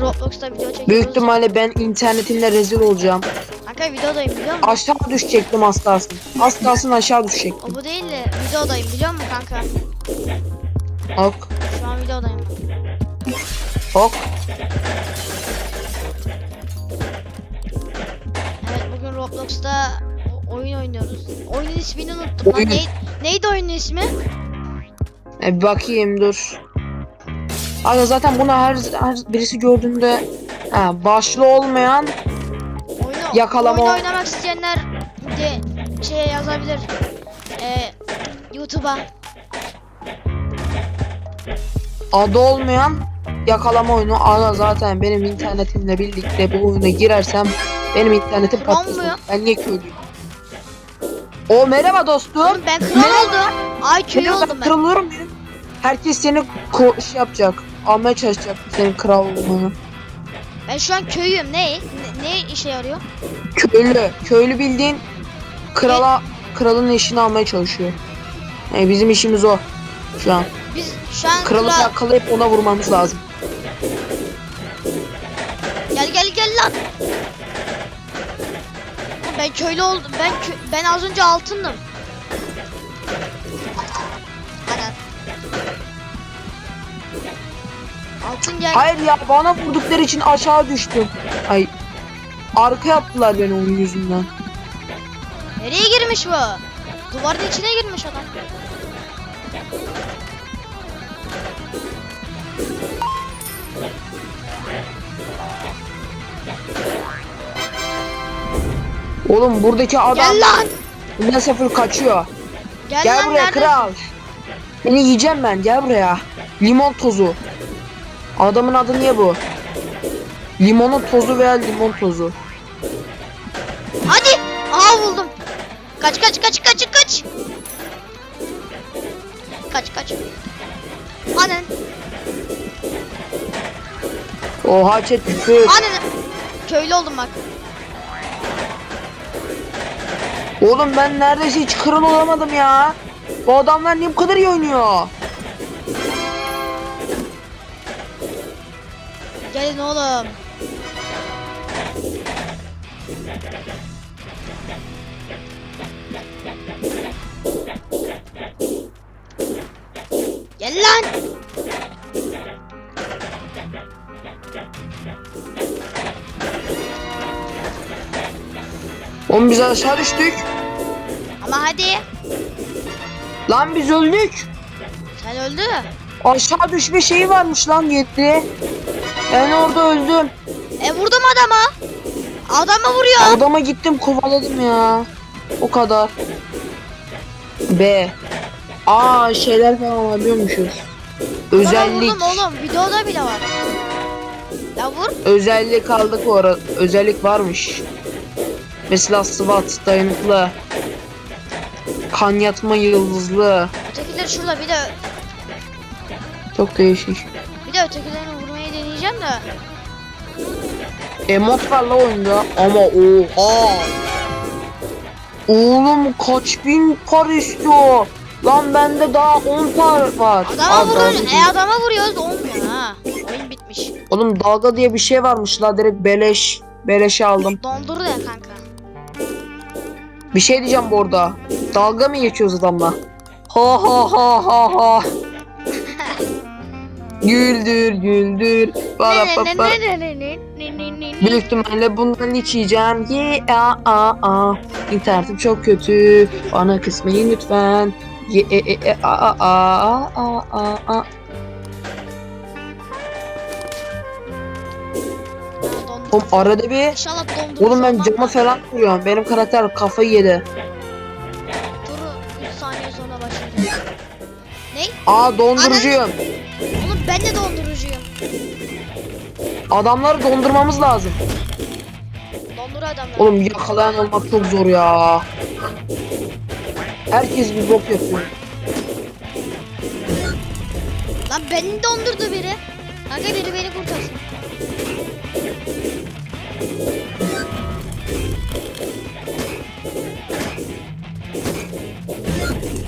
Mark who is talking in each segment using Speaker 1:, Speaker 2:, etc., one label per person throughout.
Speaker 1: Roblox'ta video çekiyoruz.
Speaker 2: Büyük ihtimalle ben internetimde rezil olacağım.
Speaker 1: Kanka videodayım biliyor musun?
Speaker 2: Aşağı düşecektim az kalsın. Az kalsın aşağı düşecektim.
Speaker 1: O bu değil de videodayım biliyor musun kanka?
Speaker 2: Ok.
Speaker 1: Şu an videodayım.
Speaker 2: Ok.
Speaker 1: Evet bugün Roblox'ta oyun oynuyoruz. Oyunun ismini unuttum. Lan
Speaker 2: Oyun.
Speaker 1: ney- neydi oyunun ismi?
Speaker 2: E, bakayım dur. Aga zaten bunu her, her birisi gördüğünde ha, başlı olmayan
Speaker 1: Oyunu,
Speaker 2: Yakalama.
Speaker 1: Oyun oynamak isteyenler de şey yazabilir. Ee, YouTube'a.
Speaker 2: adı olmayan yakalama oyunu. Aga zaten benim internetimle birlikte bu oyuna girersem benim internetim patlasın. Ben niye köylüyüm? O merhaba dostum.
Speaker 1: Oğlum ben kral
Speaker 2: Merhaba.
Speaker 1: oldum. Ay köy oldum ben.
Speaker 2: kırılıyorum. Herkes seni ko- şey yapacak. Almaya çalışacak senin kral olmanı.
Speaker 1: Ben şu an köyüm. Ne? Ne, ne işe yarıyor?
Speaker 2: Köylü. Köylü bildiğin krala kralın eşini almaya çalışıyor. Yani bizim işimiz o şu an.
Speaker 1: Biz şu an
Speaker 2: Kralı
Speaker 1: kral-
Speaker 2: yakalayıp ona vurmamız lazım.
Speaker 1: Gel gel gel lan. Ben köylü oldum. Ben kö- ben az önce altındım. Altın gel.
Speaker 2: Hayır ya bana vurdukları için aşağı düştüm. Ay arka yaptılar beni onun yüzünden.
Speaker 1: Nereye girmiş bu? Duvarın içine girmiş adam.
Speaker 2: Oğlum buradaki adam
Speaker 1: Gel lan.
Speaker 2: ne sefer kaçıyor.
Speaker 1: Gel,
Speaker 2: Gel
Speaker 1: lan
Speaker 2: buraya
Speaker 1: nerede?
Speaker 2: kral. Seni yiyeceğim ben gel buraya. Limon tozu. Adamın adı niye bu? Limonun tozu veya limon tozu.
Speaker 1: Hadi. Aa buldum. Kaç kaç kaç kaç kaç. Kaç kaç. Annen.
Speaker 2: Oha chat küfür.
Speaker 1: Annen. Köylü oldum bak.
Speaker 2: Oğlum ben neredeyse hiç kral olamadım ya. Bu adamlar niye bu kadar iyi oynuyor?
Speaker 1: Gelin oğlum. Gel lan.
Speaker 2: Oğlum biz aşağı düştük.
Speaker 1: Ama hadi.
Speaker 2: Lan biz öldük.
Speaker 1: Sen öldü.
Speaker 2: Aşağı düşme şeyi varmış lan yedi. Ben orada öldüm.
Speaker 1: E vurdum adama. Adamı vuruyor.
Speaker 2: Adama gittim kovaladım ya. O kadar. B. Aa şeyler falan alabiliyormuşuz.
Speaker 1: Adama
Speaker 2: Özellik.
Speaker 1: vurdum oğlum. Videoda bile var. Ya vur.
Speaker 2: Özellik aldık o ara. Özellik varmış. Mesela SWAT dayanıklı. Kan yatma yıldızlı.
Speaker 1: Ötekiler şurada bir de
Speaker 2: Çok değişik.
Speaker 1: bir de ötekilerini vurmayı deneyeceğim de.
Speaker 2: Emot var la oyunda ama oha. Oğlum kaç bin par istiyor. Lan bende daha 10 par var.
Speaker 1: Adama
Speaker 2: dalga
Speaker 1: vuruyoruz. E adama vuruyoruz olmuyor ha. Oyun bitmiş.
Speaker 2: Oğlum dalga diye bir şey varmış la direkt beleş. Beleşe aldım.
Speaker 1: Dondur ya kanka.
Speaker 2: Bir şey diyeceğim bu arada. Dalga mı geçiyoruz adamla? Ha ha ha ha ha. Güldür güldür.
Speaker 1: Ne ne
Speaker 2: Büyük ihtimalle bundan hiç yiyeceğim. Ye a a a. İnternetim çok kötü. Bana kısmayın lütfen. Ye e e e a a a a a a. Oğlum arada bir
Speaker 1: İnşallah.
Speaker 2: Oğlum ben cama falan vuruyorum. Benim karakter kafayı yedi.
Speaker 1: Duru 3 saniye sonra başlayacak. Ne?
Speaker 2: Aa dondurucuyum. Adamları dondurmamız lazım.
Speaker 1: Dondur adamları.
Speaker 2: Oğlum yakalayan olmak çok zor ya. Herkes bir bok yapıyor.
Speaker 1: Lan beni dondurdu biri. Kanka biri beni kurtarsın.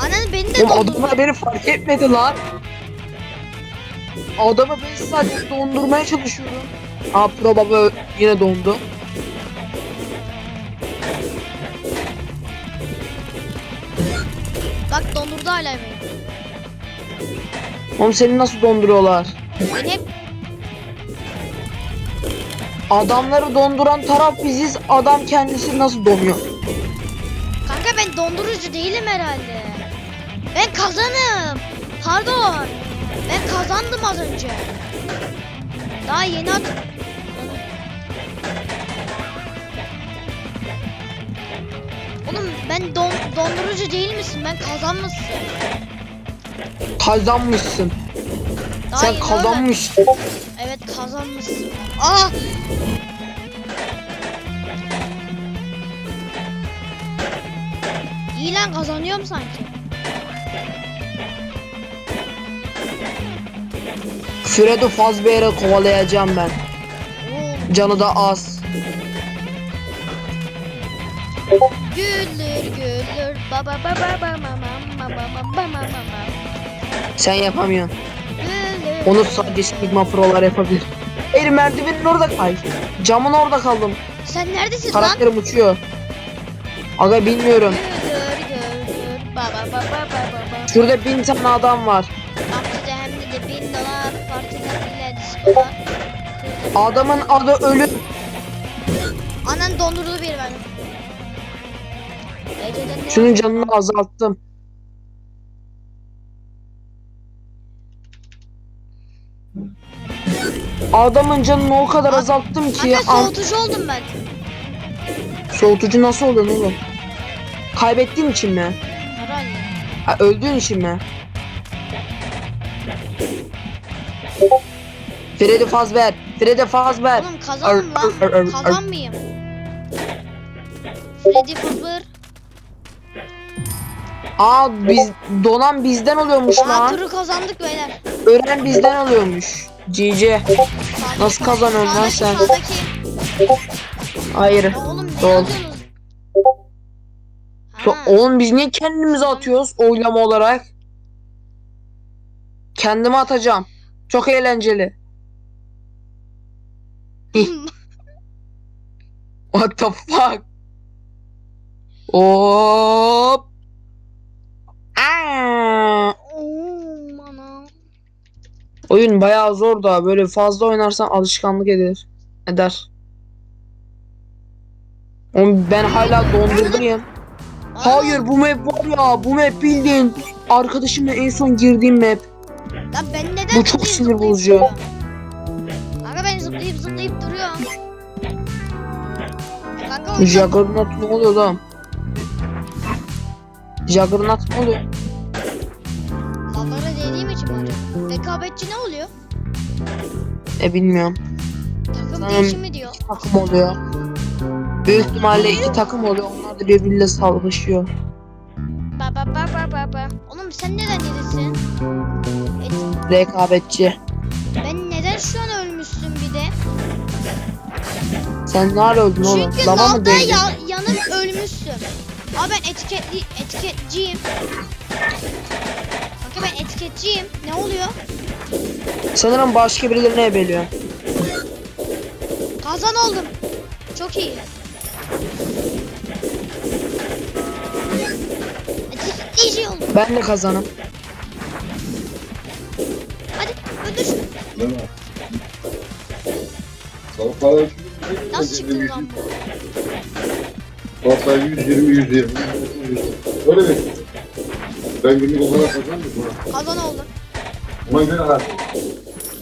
Speaker 1: Anan beni de
Speaker 2: Oğlum
Speaker 1: dondurdu.
Speaker 2: adamlar beni fark etmedi lan. Adamı 5 saat dondurmaya çalışıyorum. Aa Pro Baba yine dondu.
Speaker 1: Bak dondurdu hala beni.
Speaker 2: Oğlum seni nasıl donduruyorlar?
Speaker 1: Beni hep
Speaker 2: Adamları donduran taraf biziz. Adam kendisi nasıl donuyor?
Speaker 1: Kanka ben dondurucu değilim herhalde. Ben kazanım. Pardon. Ben kazandım az önce. Daha yeni at. Oğlum ben don dondurucu değil misin? Ben kazanmışsın.
Speaker 2: Kazanmışsın.
Speaker 1: Daha
Speaker 2: Sen
Speaker 1: yeni
Speaker 2: kazanmışsın.
Speaker 1: öğrendim. Evet kazanmışsın. Aa! İyi lan kazanıyorum sanki.
Speaker 2: Fredo Fazbear'ı kovalayacağım ben. Canı da az.
Speaker 1: Güldür güldür baba baba baba mama mama mama mama
Speaker 2: Sen yapamıyorsun.
Speaker 1: Güldür.
Speaker 2: Onu sadece Sigma Pro'lar yapabilir. Hayır merdivenin orada kay. Camın orada kaldım.
Speaker 1: Sen neredesin lan?
Speaker 2: Karakterim uçuyor. Aga bilmiyorum.
Speaker 1: Güldür güldür baba baba baba.
Speaker 2: Şurada bin tane adam var. Adamın adı ölü.
Speaker 1: Anan dondurdu bir beni. Geceden ne
Speaker 2: Şunun canını azalttım. Adamın canını o kadar azalttım ki
Speaker 1: Kanka
Speaker 2: an-
Speaker 1: soğutucu oldum ben.
Speaker 2: soğutucu nasıl oluyor oğlum? Kaybettiğin için mi?
Speaker 1: Herhalde.
Speaker 2: Ha, öldüğün için mi? Freddy Fazbear, Freddy Fazbear.
Speaker 1: Oğlum kazanım
Speaker 2: Ar- ar- ar-
Speaker 1: lan.
Speaker 2: ar-
Speaker 1: Kazanmayayım. Freddy Fazbear.
Speaker 2: Aa biz donan bizden oluyormuş
Speaker 1: Aa
Speaker 2: lan.
Speaker 1: turu kazandık beyler.
Speaker 2: Ölen bizden oluyormuş.
Speaker 1: Sağdaki-
Speaker 2: Nasıl kazanıyorsun lan sen?
Speaker 1: Sağdaki.
Speaker 2: Hayır.
Speaker 1: Oğlum ne?
Speaker 2: So- Oğlum biz niye kendimize atıyoruz oylama olarak? Kendime atacağım. Çok eğlenceli. What the fuck? Hop. Aa!
Speaker 1: Oo, ana.
Speaker 2: Oyun bayağı zor da böyle fazla oynarsan alışkanlık eder. Eder. Oğlum ben hala dondurduyum. Hayır bu map var ya bu map bildiğin arkadaşımla en son girdiğim map.
Speaker 1: Lan ben neden
Speaker 2: Bu çok sinir bozucu. Juggernaut ne oluyor lan? Juggernaut ne oluyor?
Speaker 1: lavlara değdiğim için mi acaba? Rekabetçi ne oluyor?
Speaker 2: E bilmiyorum.
Speaker 1: Takım
Speaker 2: Tamam.
Speaker 1: değişimi diyor.
Speaker 2: Takım oluyor. Büyük ihtimalle iki takım oluyor. Onlar da birbiriyle savaşıyor.
Speaker 1: Ba ba ba ba ba ba. Oğlum sen neden yedisin? Et,
Speaker 2: Rekabetçi.
Speaker 1: ben neden şu an ölmüşsün bir de?
Speaker 2: Sen ne ara öldün oğlum?
Speaker 1: Çünkü
Speaker 2: Lava mı
Speaker 1: lavda
Speaker 2: değdin?
Speaker 1: ya, yanıp ölmüşsün. Abi ben etiketli etiketçiyim. Kanka ben etiketçiyim. Ne oluyor?
Speaker 2: Sanırım başka birilerine ebeliyor.
Speaker 1: Kazan oldum. Çok iyi. Etiketleyici oldum.
Speaker 2: Ben de kazanım.
Speaker 1: Hadi öldür şunu.
Speaker 3: Tavuklar
Speaker 1: Nasıl çıktın lan bu?
Speaker 3: Tavuklar 120 120. Öyle mi? Ben günlük olarak kazandım.
Speaker 1: Kazan oldum.
Speaker 3: Ama göre.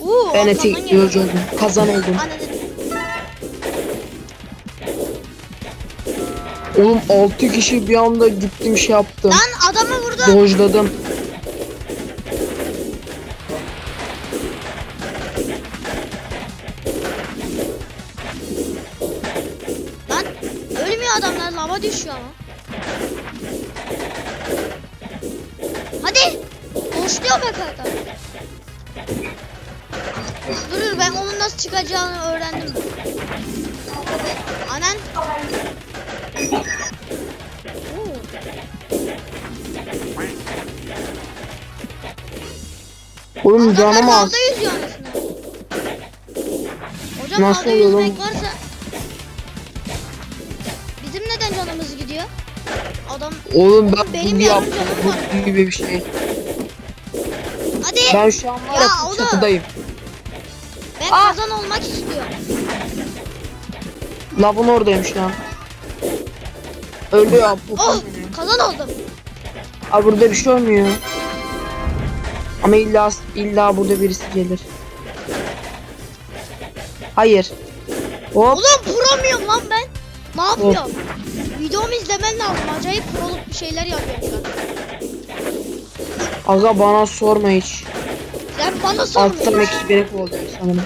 Speaker 1: Uuu.
Speaker 2: Ben etik
Speaker 1: geliyor.
Speaker 2: oldum. Kazan oldum.
Speaker 1: Ananı.
Speaker 2: Oğlum 6 kişi bir anda gittim şey yaptım.
Speaker 1: Lan adamı vurdu.
Speaker 2: Dojladım.
Speaker 1: Hadi. Boşluyor be kanka. Dur dur ben onun nasıl çıkacağını öğrendim. Anan. Oo.
Speaker 2: Oğlum canım az.
Speaker 1: Hocam
Speaker 2: Nasıl
Speaker 1: havada
Speaker 2: oluyor lan
Speaker 1: yüzmek varsa bizim neden canımız gidiyor? Adam
Speaker 2: Oğlum ben
Speaker 1: Benim
Speaker 2: bunu
Speaker 1: yarım
Speaker 2: yaptım.
Speaker 1: canım var.
Speaker 2: Bu gibi bir şey.
Speaker 1: hadi
Speaker 2: Ben şu an var
Speaker 1: Ya
Speaker 2: ya
Speaker 1: oğlum.
Speaker 2: çatıdayım.
Speaker 1: ben
Speaker 2: Aa!
Speaker 1: kazan olmak istiyorum.
Speaker 2: Lavın oradayım şu an. Ölüyor. Bu
Speaker 1: Oh kazan oldum.
Speaker 2: Abi burada bir şey olmuyor. Ama illa illa burada birisi gelir. Hayır. Hop.
Speaker 1: Ulan vuramıyorum lan ben. Ne yapıyorum? Videomu izlemen lazım. Acayip proluk bir şeyler yapıyorum şu an.
Speaker 2: Aga bana sorma hiç.
Speaker 1: Sen bana
Speaker 2: Alt tane
Speaker 1: sormuyorsun.
Speaker 2: kişi beni kovalıyor sanırım.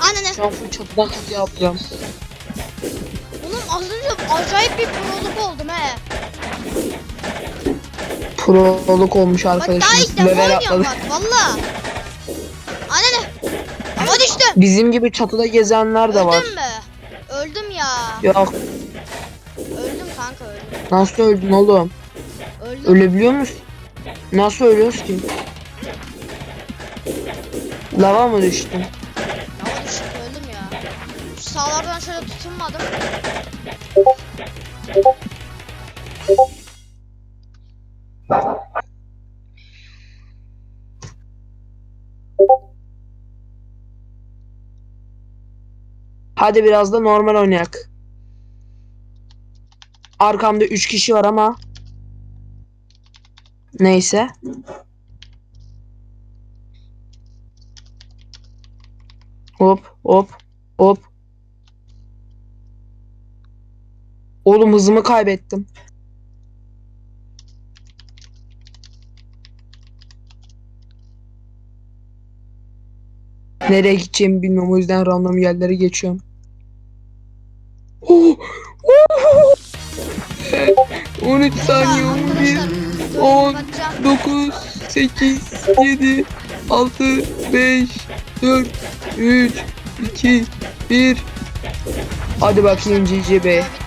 Speaker 1: Anne
Speaker 2: Şu an full çatıdan katı yapacağım.
Speaker 1: Oğlum az önce acayip bir proluk oldum he.
Speaker 2: Proluk olmuş
Speaker 1: Bak daha ilk defa oynuyorum bak valla. Anne ne? Ama düştüm.
Speaker 2: Bizim gibi çatıda gezenler de var.
Speaker 1: Öldüm mü? Öldüm ya.
Speaker 2: Yok
Speaker 1: Öldüm öldüm.
Speaker 2: Nasıl öldün oğlum?
Speaker 1: Öldüm.
Speaker 2: Ölebiliyor musun? Nasıl ölüyoruz ki? Lava mı düştün?
Speaker 1: Ama düştüm öldüm ya. Şu sağlardan şöyle tutunmadım.
Speaker 2: Hadi biraz da normal oynayak. Arkamda 3 kişi var ama. Neyse. Hop hop hop. Oğlum hızımı kaybettim. Nereye gideceğimi bilmiyorum o yüzden random yerlere geçiyorum. Oh! Oh! 13 saniye
Speaker 1: Arkadaşlar
Speaker 2: 11
Speaker 1: videoyu
Speaker 2: on,
Speaker 1: kapatacağım.
Speaker 2: 9 8 7 6 5 4 3 2 1 Hadi bakayım GG.
Speaker 1: Video